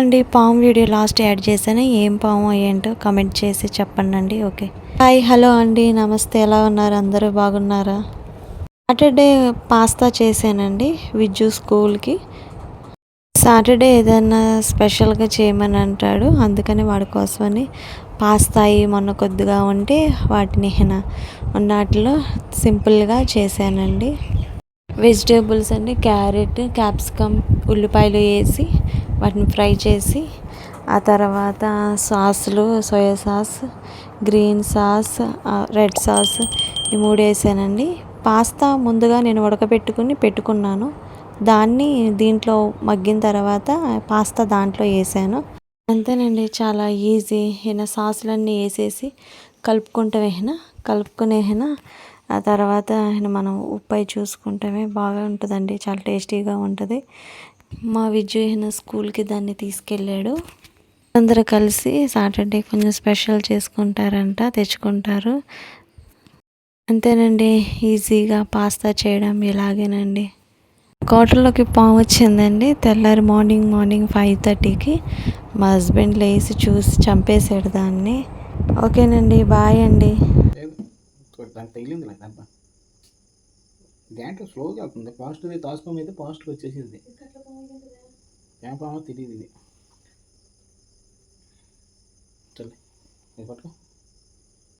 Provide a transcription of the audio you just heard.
అండి పాము video last add చేశాను. ఏం పాము ఏంటో కమెంట్ చేసి చెప్పండి అండి ఓకే. హాయ్ హలో అండి. నమస్తే. ఎలా ఉన్నారు? అందరూ బాగున్నారా? సాటర్డే పాస్తా చేశానండి విజ్జు స్కూల్కి. సాటర్డే ఏదైనా స్పెషల్గా చేయమని అంటాడు. అందుకని వాడి కోసమని పాస్తాయి మొన్న కొద్దిగా ఉంటే వాటిని వాటిలో సింపుల్గా చేశానండి. వెజిటేబుల్స్ అండి క్యారెట్ క్యాప్సికమ్ ఉల్లిపాయలు వేసి వాటిని ఫ్రై చేసి ఆ తర్వాత సాసులు soya sauce green sauce red sauce ఈ మూడు వేసానండి. పాస్తా ముందుగా నేను ఉడకబెట్టుకుని పెట్టుకున్నాను. దాన్ని దీంట్లో మగ్గిన తర్వాత పాస్తా దాంట్లో వేసాను. అంతేనండి చాలా ఈజీ. ఈయన సాసులన్నీ వేసేసి కలుపుకుంటాం వేసిన కలుపుకుని ఆ తర్వాత మనం ఉప్పు చూసుకుంటామే బాగా ఉంటుందండి. చాలా టేస్టీగా ఉంటుంది. మా విజయ్ స్కూల్కి దాన్ని తీసుకెళ్ళాడు. అందరూ కలిసి సాటర్డే కొంచెం స్పెషల్ చేసుకుంటారంట తెచ్చుకుంటారు. అంతేనండి. ఈజీగా పాస్తా చేయడం ఇలాగేనండి. కోటల్లోకి పాము వచ్చిందండి. తెల్లారి మార్నింగ్ మార్నింగ్ ఫైవ్ థర్టీకి మా హస్బెండ్ లేచి చూసి చంపేశాడు దాన్ని. ఓకేనండి బాయ్ అండి. దాంట్లో. స్లోగా అవుతుంది ఫాస్ట్ తాసుపం అయితే ఫాస్ట్గా వచ్చేసింది. ఏం పామో తెలియదు ఇది. చల్లే పట్టుకో.